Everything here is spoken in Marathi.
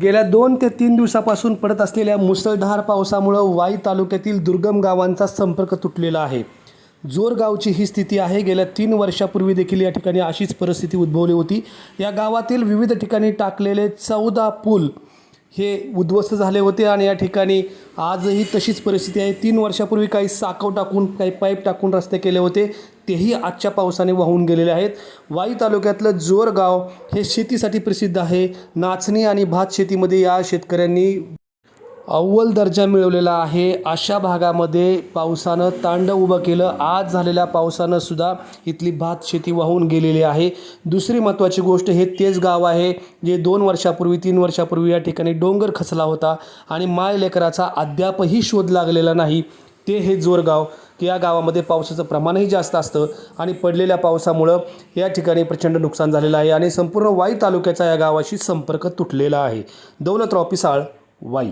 गेल्या दोन ते तीन दिवसापासून पडत असलेल्या मुसळधार पावसामुळं वाई तालुक्यातील दुर्गम गावांचा संपर्क तुटलेला आहे. जोरगावची ही स्थिती आहे. गेल्या तीन वर्षापूर्वी देखील या ठिकाणी अशीच परिस्थिती उद्भवली होती. या गावातील विविध ठिकाणी टाकलेले चौदा पूल हे उद्ध्वस्त झाले होते आणि या ठिकाणी आजही तशीच परिस्थिती आहे. तीन वर्षापूर्वी काही साकव टाकून काही पाईप टाकून रस्ते केले होते. तेही आजच्या पावसाने वाहून गेलेले आहेत. वाई तालुक्यातलं जोरगाव हे शेतीसाठी प्रसिद्ध आहे. नाचणी आणि भात शेतीमध्ये या शेतकऱ्यांनी अव्वल दर्जा मिळवलेला आहे. अशा भागामध्ये पावसानं तांडव उभं केलं. आज झालेल्या पावसानं सुद्धा इथली भात शेती वाहून गेलेली आहे. दुसरी महत्त्वाची गोष्ट हे तेच गाव आहे जे दोन वर्षापूर्वी तीन वर्षापूर्वी या ठिकाणी डोंगर खचला होता आणि माय लेकराचा अद्यापही शोध लागलेला नाही. ते हे जोरगाव की या गावामध्ये पावसाचं प्रमाणही जास्त असतं आणि पडलेल्या पावसामुळं या ठिकाणी प्रचंड नुकसान झालेलं आहे आणि संपूर्ण वाई तालुक्याचा या गावाशी संपर्क तुटलेला आहे. दौलतराव पिसाळ वाई.